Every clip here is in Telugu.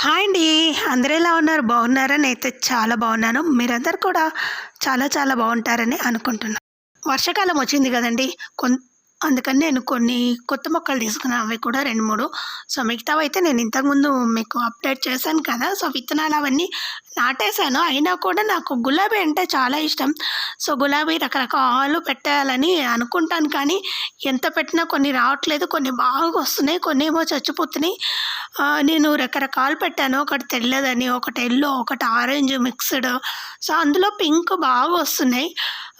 హాయ్ అండి. అందరూ ఎలా ఉన్నారు? బాగున్నారా? నేనైతే చాలా బాగున్నాను. మీరందరూ కూడా చాలా చాలా బాగుంటారని అనుకుంటున్నాను వర్షాకాలం వచ్చింది కదండి. కొంత అందుకని నేను కొన్ని కొత్త మొక్కలు తీసుకున్నాను. అవి కూడా రెండు మూడు. సో మిగతావి అయితే నేను ఇంతకుముందు మీకు అప్డేట్ చేశాను కదా. సో విత్తనాలు అవన్నీ నాటేశాను. అయినా కూడా నాకు గులాబీ అంటే చాలా ఇష్టం. సో గులాబీ రకరకాలు పెట్టాలని అనుకుంటాను కానీ ఎంత పెట్టినా కొన్ని రావట్లేదు. కొన్ని బాగా వస్తున్నాయి కొన్ని ఏమో చచ్చిపోతున్నాయి. నేను రకరకాలు పెట్టాను. ఒకటి తెల్లదని ఒకటి ఎల్లో ఒకటి ఆరెంజ్ మిక్స్డ్. సో అందులో పింక్ బాగా వస్తున్నాయి.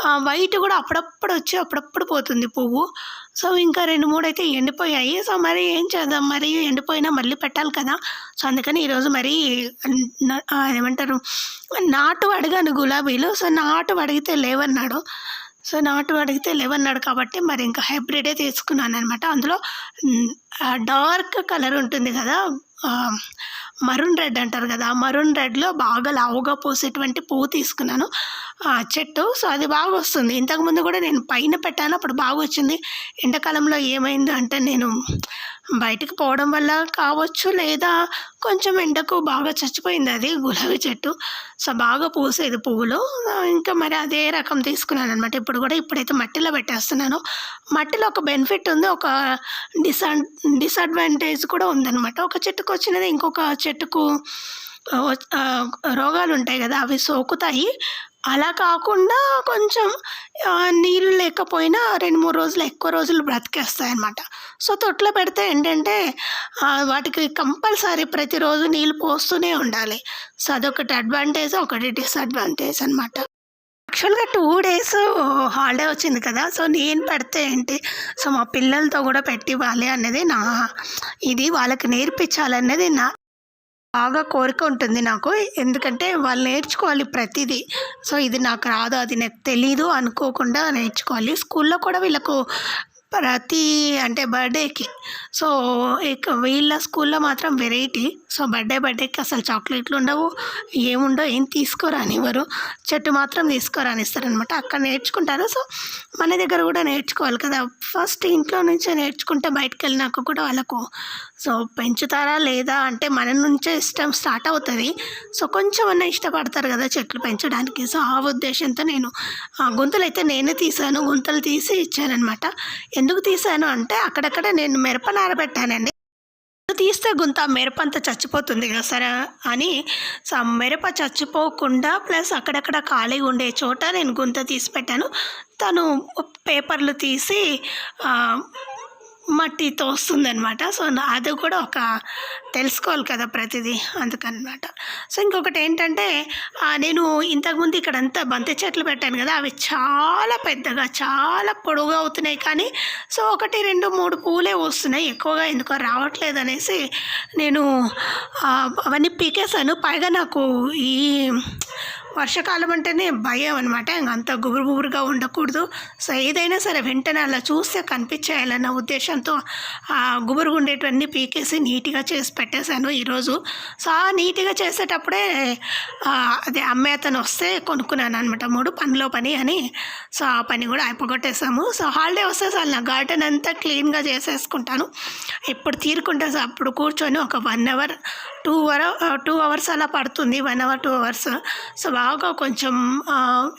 వైట్ కూడా అప్పుడప్పుడు వచ్చి అప్పుడప్పుడు పోతుంది పువ్వు. సో ఇంకా రెండు మూడు అయితే ఎండిపోయాయి. సో మరి ఏం చేద్దాం? మరి ఎండిపోయినా మళ్ళీ పెట్టాలి కదా. సో అందుకని ఈరోజు మరి ఏమంటారు? నాటు అడిగాను గులాబీలు. సో నాటు అడిగితే లేవన్నాడు. సో నాటు అడిగితే లేవన్నాడు కాబట్టి మరి ఇంకా హైబ్రిడే తీసుకున్నాను అనమాట అందులో డార్క్ కలర్ ఉంటుంది కదా. మరూన్ రెడ్ అంటారు కదా. మరూన్ రెడ్లో బాగా లావుగా పోసేటువంటి పువ్వు తీసుకున్నాను. చెట్టు సో అది బాగా వస్తుంది ఇంతకుముందు కూడా నేను పైన పెట్టాను అప్పుడు బాగా వచ్చింది ఎండాకాలంలో ఏమైంది అంటే నేను బయటికి పోవడం వల్ల కావచ్చు లేదా కొంచెం ఎండకు బాగా చచ్చిపోయింది అది గులాబీ చెట్టు. సో బాగా పూసేది పువ్వులు. ఇంకా మరి అదే రకం తీసుకున్నాను అనమాట ఇప్పుడు కూడా ఇప్పుడైతే మట్టిలో పెట్టేస్తున్నాను. మట్టిలో ఒక బెనిఫిట్ ఉంది ఒక డిసడ్ డిసడ్వాంటేజ్ కూడా ఉందన్నమాట. ఒక చెట్టుకు వచ్చినది ఇంకొక చెట్టుకు రోగాలు ఉంటాయి కదా అవి సోకుతాయి. అలా కాకుండా కొంచెం నీళ్ళు లేకపోయినా రెండు మూడు రోజులు ఎక్కువ రోజులు బ్రతికేస్తాయి అన్నమాట సో తొట్లో పెడితే ఏంటంటే వాటికి కంపల్సరీ ప్రతిరోజు నీళ్ళు పోస్తూనే ఉండాలి. సో అదొకటి అడ్వాంటేజ్ ఒకటి డిసడ్వాంటేజ్ అనమాట యాక్చువల్గా టూ డేస్ హాలిడే వచ్చింది కదా సో నేను పెడితే ఏంటి సో మా పిల్లలతో కూడా పెట్టివ్వాలి అనేది నా ఇది వాళ్ళకి నేర్పించాలనేది నా బాగా కోరిక ఉంటుంది నాకు. ఎందుకంటే వాళ్ళు నేర్చుకోవాలి ప్రతిదీ. సో ఇది నాకు రాదు అది నాకు తెలీదు అనుకోకుండా నేర్చుకోవాలి. స్కూల్లో కూడా వీళ్ళకు ప్రతి అంటే బర్త్డేకి. సో ఇక వీళ్ళ స్కూల్లో మాత్రం వెరైటీ. సో బర్త్డే బర్త్డేకి అసలు చాక్లెట్లు ఉండవు. ఏముండవు ఏం తీసుకోరానివ్వరు చెట్టు మాత్రం తీసుకోరానిస్తారనమాట అక్కడ నేర్చుకుంటారు. సో మన దగ్గర కూడా నేర్చుకోవాలి కదా. ఫస్ట్ ఇంట్లో నుంచే నేర్చుకుంటే బయటకు వెళ్ళినాక కూడా వాళ్ళకు సో పెంచుతారా లేదా అంటే మన నుంచే ఇష్టం స్టార్ట్ అవుతుంది. సో కొంచెం అన్న ఇష్టపడతారు కదా చెట్లు పెంచడానికి. సో ఆ ఉద్దేశంతో నేను ఆ గుంతలు అయితే నేనే తీసాను. గుంతలు తీసి ఇచ్చానమాట ఎందుకు తీసాను అంటే అక్కడక్కడ నేను మిరప నారబెట్టానండి తీస్తే గుంత మిరప అంతా చచ్చిపోతుంది కదా సరే అని సో మిరప చచ్చిపోకుండా ప్లస్ అక్కడక్కడ ఖాళీగా ఉండే చోట నేను గుంత తీసి పెట్టాను. తను పేపర్లు తీసి మట్టితో వస్తుందనమాట సో అది కూడా ఒక తెలుసుకోవాలి కదా ప్రతిదీ అందుకనమాట. సో ఇంకొకటి ఏంటంటే నేను ఇంతకుముందు ఇక్కడంతా బంతి చెట్లు పెట్టాను కదా అవి చాలా పెద్దగా చాలా పొడవుగా అవుతున్నాయి కానీ సో ఒకటి రెండు మూడు పూలే వస్తున్నాయి. ఎక్కువగా ఎందుకో రావట్లేదు అనేసి నేను అవన్నీ పీకేశాను. పైగా నాకు ఈ వర్షాకాలం అంటేనే భయం అనమాట ఇంక అంత గుబురు గుబురుగా ఉండకూడదు. సో ఏదైనా సరే వెంటనే అలా చూస్తే కనిపించేయాలన్న ఉద్దేశంతో ఆ గుబురుగా ఉండేటివన్నీ పీకేసి నీట్గా చేసి పెట్టేశాను ఈరోజు. సో ఆ నీట్గా చేసేటప్పుడే అదే అమ్మే అతను వస్తే కొనుక్కున్నాను అనమాట మూడు పనిలో పని అని. సో ఆ పని కూడా అయిపోగొట్టేసాము సో హాలిడే వస్తే చాలు నా గార్డెన్ అంతా క్లీన్గా చేసేసుకుంటాను. ఎప్పుడు తీరుకుంటే అప్పుడు కూర్చొని ఒక one hour two hour two hours అలా పడుతుంది. One hour two hours. So బాగా కొంచెం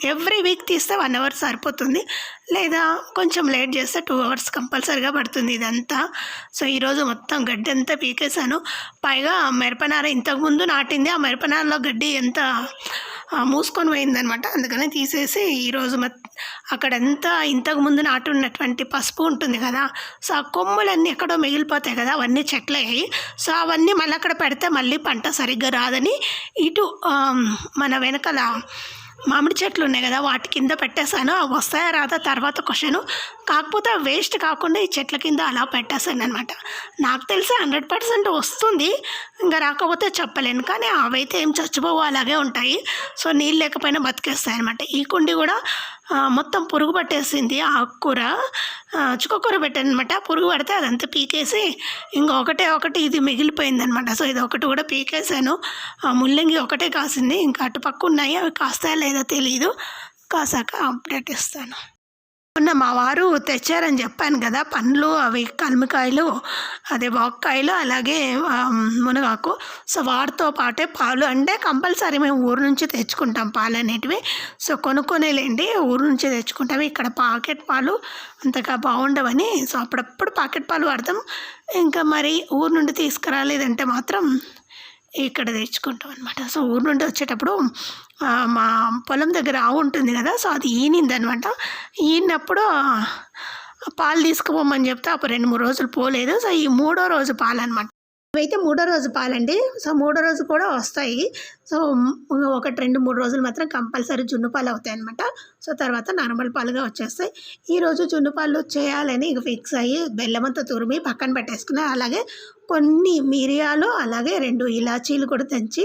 ఎవ్రీ వీక్ తీస్తే వన్ అవర్ సరిపోతుంది. లేదా కొంచెం లేట్ చేస్తే టూ అవర్స్ కంపల్సరీగా పడుతుంది ఇదంతా. సో ఈరోజు మొత్తం గడ్డి అంతా పీకేశాను. పైగా మిరపనార ఇంతకుముందు నాటింది. ఆ మిరపనారలో గడ్డి ఎంత మూసుకొని పోయిందనమాట అందుకని తీసేసి ఈరోజు మ అక్కడంతా ఇంతకు ముందు నాటున్నటువంటి పసుపు ఉంటుంది కదా సో ఆ కొమ్ములన్నీ ఎక్కడో మిగిలిపోతాయి కదా అవన్నీ చెట్లయ్యాయి సో అవన్నీ మళ్ళీ అక్కడ పెడితే మళ్ళీ పంట సరిగ్గా రాదని ఇటు మన వెనకాల మామిడి చెట్లు ఉన్నాయి కదా వాటి కింద పెట్టేశాను. అవి వస్తాయా రాదా తర్వాత క్వశ్చన్. కాకపోతే వేస్ట్ కాకుండా ఈ చెట్ల కింద అలా పెట్టేశాను అనమాట నాకు తెలిసి హండ్రెడ్ పర్సెంట్ వస్తుంది. ఇంకా రాకపోతే చెప్పలేను. కానీ అవైతే ఏం చచ్చిపోవు అలాగే ఉంటాయి. సో నీళ్ళు లేకపోయినా బతికేస్తాయి అనమాట ఈ కుండి కూడా మొత్తం పురుగు పట్టేసింది ఆ ఆకుకూర ఆ, చుక్కకూర పెట్టానమాట పురుగు పడితే అదంతా పీకేసి ఇంకొకటే ఒకటి ఇది మిగిలిపోయిందనమాట సో ఇది ఒకటి కూడా పీకేసాను ఆ ముల్లంగి ఒకటే కాసింది. ఇంకా అటుపక్క ఉన్నాయి. అవి కాస్తాయా లేదో తెలియదు కాసాక అప్డేట్ ఇస్తాను. మొన్న మా వారు తెచ్చారని చెప్పాను కదా పండ్లు అవి కల్మికాయలు అదే వాక్కాయలు అలాగే మునగాకు. సో వాటితో పాటే పాలు. అంటే కంపల్సరీ మేము ఊరు నుంచి తెచ్చుకుంటాం పాలు అనేటివి. సో కొనుక్కొనేలేండి ఊరు నుంచి తెచ్చుకుంటాం. ఇక్కడ పాకెట్ పాలు అంతగా బాగుండవని. సో అప్పుడప్పుడు పాకెట్ పాలు వాడతాం. ఇంకా మరి ఊరు నుండి తీసుకురాలేదంటే మాత్రం ఇక్కడ తెచ్చుకుంటాం అనమాట సో ఊరు నుండి వచ్చేటప్పుడు మా పొలం దగ్గర ఆవు ఉంటుంది కదా సో అది ఈనింది అనమాట ఈనప్పుడు పాలు తీసుకుపోమని చెప్తే అప్పుడు రెండు మూడు రోజులు పోలేదు. సో ఈ మూడో రోజు పాలు అనమాట ఇవైతే మూడో రోజు పాలండి. సో మూడో రోజు కూడా వస్తాయి. సో ఒకటి రెండు మూడు రోజులు మాత్రం కంపల్సరీ జున్ను పాలు అవుతాయి అనమాట సో తర్వాత నార్మల్ పాలుగా వచ్చేస్తాయి. ఈరోజు జున్ను పాలు చేయాలని ఇక ఫిక్స్ అయ్యి బెల్లమంతా తురిమి పక్కన పెట్టేసుకున్నాయి అలాగే కొన్ని మిరియాలు అలాగే రెండు ఇలాచీలు కూడా దంచి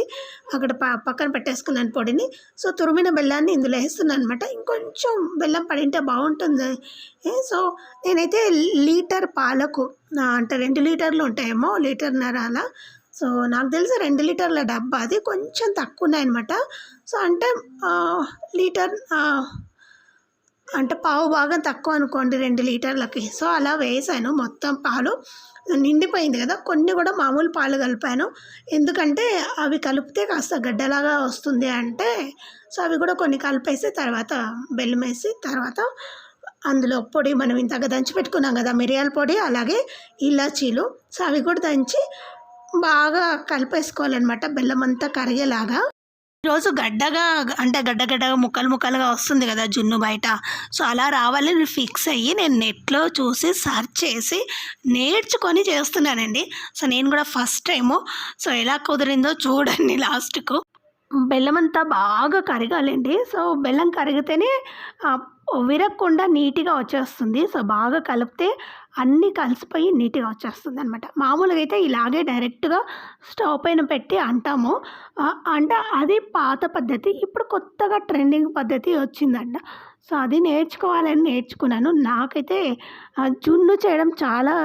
అక్కడ ప పక్కన పెట్టేసుకున్నాను పొడిని. సో తురిమిన బెల్లాన్ని ఇందులో వేస్తున్నాను అనమాట ఇంకొంచెం బెల్లం పడింటే బాగుంటుంది. సో నేనైతే లీటర్ పాలకు అంటే రెండు లీటర్లు ఉంటాయేమో లీటర్న్నర అలా. సో నాకు తెలిసి రెండు లీటర్ల డబ్బా. అది కొంచెం తక్కువ ఉన్నాయన్నమాట. సో అంటే లీటర్ అంటే పావు భాగం తక్కువ అనుకోండి రెండు లీటర్లకి. సో అలా వేసాను. మొత్తం పాలు నిండిపోయింది కదా. కొన్ని కూడా మామూలు పాలు కలిపాను. ఎందుకంటే అవి కలిపితే కాస్త గడ్డలాగా వస్తుంది అంటే సో అవి కూడా కొన్ని కలిపేసి తర్వాత బెల్లం వేసి తర్వాత అందులో పొడి మనం ఇంతగా దంచి పెట్టుకున్నాం కదా మిరియాల పొడి అలాగే ఇలాచీలు. సో అవి కూడా దంచి బాగా కలిపేసుకోవాలన్నమాట. బెల్లం అంతా కరిగేలాగా. ఈరోజు గడ్డగా అంటే గడ్డ గడ్డగా ముక్కలు ముక్కలుగా వస్తుంది కదా జున్ను బయట. సో అలా రావాలని ఫిక్స్ అయ్యి నేను నెట్లో చూసి సర్చ్ చేసి నేర్చుకొని చేస్తున్నానండి. సో నేను కూడా ఫస్ట్ టైము. సో ఎలా కుదిరిందో చూడండి లాస్ట్కు. బెల్లం అంతా బాగా కరగాలండి. సో బెల్లం కరిగితేనే విరగకుండా నీట్గా వచ్చేస్తుంది. సో బాగా కలిపితే అన్నీ కలిసిపోయి నీట్గా వచ్చేస్తుంది అనమాట మామూలుగా అయితే ఇలాగే డైరెక్ట్గా స్టవ్ పైన పెట్టి అంటాము. అంటే అది పాత పద్ధతి ఇప్పుడు కొత్తగా ట్రెండింగ్ పద్ధతి వచ్చిందంట. సో అది నేర్చుకోవాలని నేర్చుకున్నాను. నాకైతే జున్ను చేయడం చాలా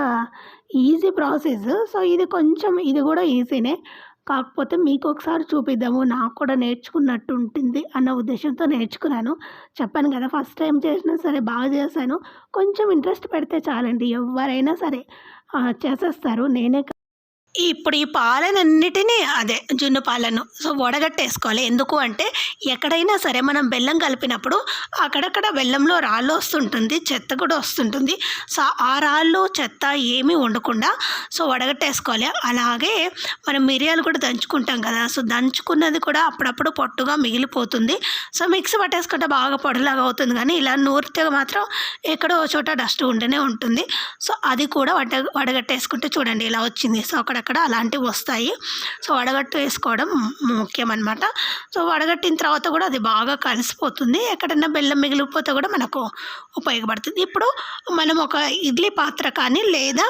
ఈజీ ప్రాసెస్. సో ఇది కొంచెం ఇది కూడా ఈజీనే. కాకపోతే మీకు ఒకసారి చూపిద్దాము. నాకు కూడా నేర్చుకున్నట్టు ఉంటుంది అన్న ఉద్దేశంతో నేర్చుకున్నాను. చెప్పాను కదా ఫస్ట్ టైం చేసినా సరే బాగా చేశాను. కొంచెం ఇంట్రెస్ట్ పెడితే చాలండి. ఎవరైనా సరే చేసేస్తారు. నేనే ఇప్పుడు ఈ పాలనన్నిటినీ అదే జున్ను పాలను సో వడగట్టేసుకోవాలి. ఎందుకు అంటే ఎక్కడైనా సరే మనం బెల్లం కలిపినప్పుడు అక్కడక్కడ బెల్లంలో రాళ్ళు వస్తుంటుంది చెత్త కూడా వస్తుంటుంది. సో ఆ రాళ్ళు చెత్త ఏమీ ఉండకుండా సో వడగట్టేసుకోవాలి. అలాగే మనం మిరియాలు కూడా దంచుకుంటాం కదా సో దంచుకున్నది కూడా అప్పుడప్పుడు పొట్టుగా మిగిలిపోతుంది. సో మిక్సీ పట్టేసుకుంటే బాగా పొడిలాగా అవుతుంది కానీ ఇలా నూరితే మాత్రం ఎక్కడో ఓ చోట డస్ట్ ఉంటూనే ఉంటుంది. సో అది కూడా వడ వడగట్టేసుకుంటే చూడండి ఇలా వచ్చింది. సో అక్కడ అక్కడక్కడ అలాంటివి వస్తాయి. సో వడగట్టు వేసుకోవడం ముఖ్యం అనమాట సో వడగట్టిన తర్వాత కూడా అది బాగా కలిసిపోతుంది. ఎక్కడైనా బెల్లం మిగిలిపోతే కూడా మనకు ఉపయోగపడుతుంది. ఇప్పుడు మనం ఒక ఇడ్లీ పాత్ర కానీ లేదా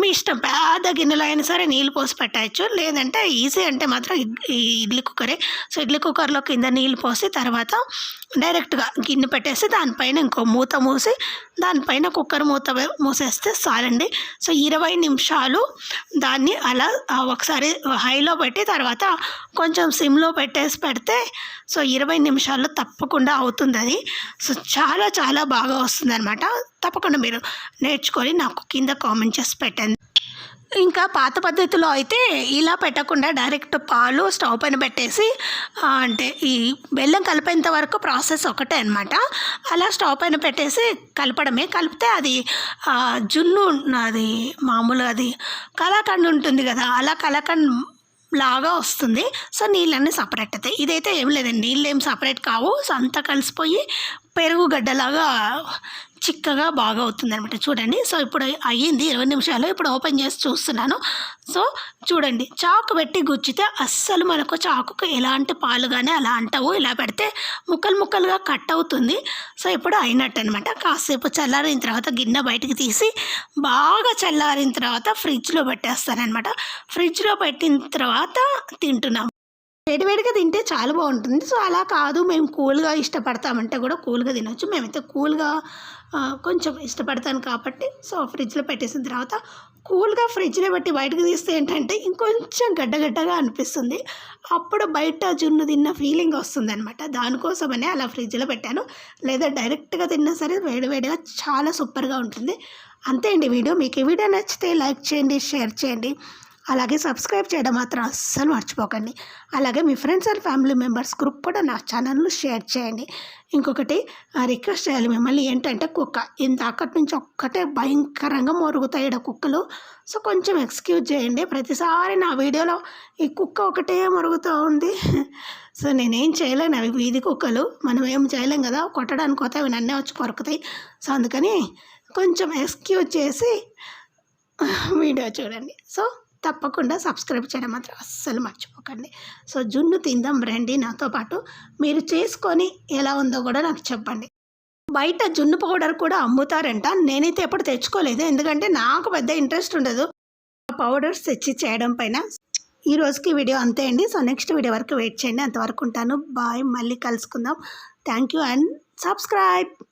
మీ ఇష్టం పెద్ద గిన్నెలో అయినా సరే నీళ్ళు పోసి పెట్టచ్చు లేదంటే ఈజీ అంటే మాత్రం ఇడ్లీ కుక్కరే. సో ఇడ్లీ కుక్కర్లో కింద నీళ్ళు పోసి తర్వాత డైరెక్ట్గా గిన్నె పెట్టేసి దానిపైన ఇంకో మూత మూసి దానిపైన కుక్కర్ మూత మూసేస్తే చాలండి సో ఇరవై నిమిషాలు దాన్ని అలా ఒకసారి హైలో పెట్టి తర్వాత కొంచెం సిమ్లో పెట్టేసి పెడితే సో ఇరవై నిమిషాల్లో తప్పకుండా అవుతుంది అది సో చాలా చాలా బాగా వస్తుంది అనమాట తప్పకుండా మీరు నేర్చుకొని నాకు కింద కామెంట్ చేసి పెట్టండి. ఇంకా పాత పద్ధతిలో అయితే ఇలా పెట్టకుండా డైరెక్ట్ పాలు స్టవ్ పైన పెట్టేసి అంటే ఈ బెల్లం కలిపేంత వరకు ప్రాసెస్ ఒకటే అనమాట అలా స్టవ్ పైన పెట్టేసి కలపడమే. కలిపితే అది జున్ను అది మామూలుగా అది కలాకండ్ ఉంటుంది కదా అలా కలాకండ్ లాగా వస్తుంది. సో నీళ్ళన్నీ సపరేట్ అవుతాయి ఇదైతే ఏం లేదండి. నీళ్ళు ఏం సపరేట్ కావు. సో అంతా కలిసిపోయి పెరుగు గడ్డలాగా చిక్కగా బాగా అవుతుంది అనమాట చూడండి. సో ఇప్పుడు అయ్యింది ఇరవై నిమిషాలు. ఇప్పుడు ఓపెన్ చేసి చూస్తున్నాను. సో చూడండి. చాకు పెట్టి గుచ్చితే అస్సలు మనకు చాకుకు ఎలాంటి పాలు కానీ అలా అంటావు. ఇలా పెడితే ముక్కలు ముక్కలుగా కట్ అవుతుంది సో ఇప్పుడు అయినట్టు అనమాట కాసేపు చల్లారిన తర్వాత గిన్నె బయటికి తీసి బాగా చల్లారిన తర్వాత ఫ్రిడ్జ్లో పెట్టేస్తానమాట ఫ్రిడ్జ్లో పెట్టిన తర్వాత తింటున్నాం. వేడివేడిగా తింటే చాలా బాగుంటుంది. సో అలా కాదు. మేము కూల్గా ఇష్టపడతామంటే కూడా కూల్గా తినొచ్చు. మేమైతే కూల్గా కొంచెం ఇష్టపడతాను కాబట్టి సో ఫ్రిడ్జ్లో పెట్టేసిన తర్వాత కూల్గా ఫ్రిడ్జ్లో పెట్టి బయటకు తీస్తే ఏంటంటే ఇంకొంచెం గడ్డగడ్డగా అనిపిస్తుంది. అప్పుడు బయట జున్ను తిన్న ఫీలింగ్ వస్తుంది అనమాట దానికోసమనే అలా ఫ్రిడ్జ్లో పెట్టాను. లేదా డైరెక్ట్గా తిన్నా సరే వేడివేడిగా చాలా సూపర్గా ఉంటుంది. అంతే అండి వీడియో. మీకు ఈ వీడియో నచ్చితే లైక్ చేయండి షేర్ చేయండి. అలాగే సబ్స్క్రైబ్ చేయడం మాత్రం అస్సలు మర్చిపోకండి. అలాగే మీ friends and family members group కూడా నా ఛానల్ను షేర్ చేయండి. ఇంకొకటి రిక్వెస్ట్ చేయాలి మిమ్మల్ని ఏంటంటే కుక్క. ఇంత అక్కడి నుంచి ఒక్కటే భయంకరంగా మొరుగుతాయి ఈడ కుక్కలు. సో కొంచెం ఎక్స్క్యూజ్ చేయండి. ప్రతిసారి నా వీడియోలో ఈ కుక్క ఒకటే మొరుగుతూ ఉంది. సో నేనేం చేయలేను. అవి వీధి కుక్కలు. మనం ఏం చేయలేం కదా. కొట్టడానికి పోతే అవి నన్నే వచ్చి కొరుకుతాయి సో అందుకని కొంచెం ఎక్స్క్యూజ్ చేసి వీడియో చూడండి. సో తప్పకుండా సబ్స్క్రైబ్ చేయడం మాత్రం అస్సలు మర్చిపోకండి. సో జున్ను తిందాం రండి నాతో పాటు. మీరు చేసుకొని ఎలా ఉందో కూడా నాకు చెప్పండి. బయట జున్ను పౌడర్ కూడా అమ్ముతారంట. నేనైతే ఎప్పుడు తెచ్చుకోలేదు. ఎందుకంటే నాకు పెద్ద ఇంట్రెస్ట్ ఉండదు. పౌడర్స్ తెచ్చి చేయడం పైన. ఈ రోజుకి వీడియో అంతే అండి. సో నెక్స్ట్ వీడియో వరకు వెయిట్ చేయండి. అంతవరకు ఉంటాను. బాయ్. మళ్ళీ కలుసుకుందాం. Thank you and subscribe.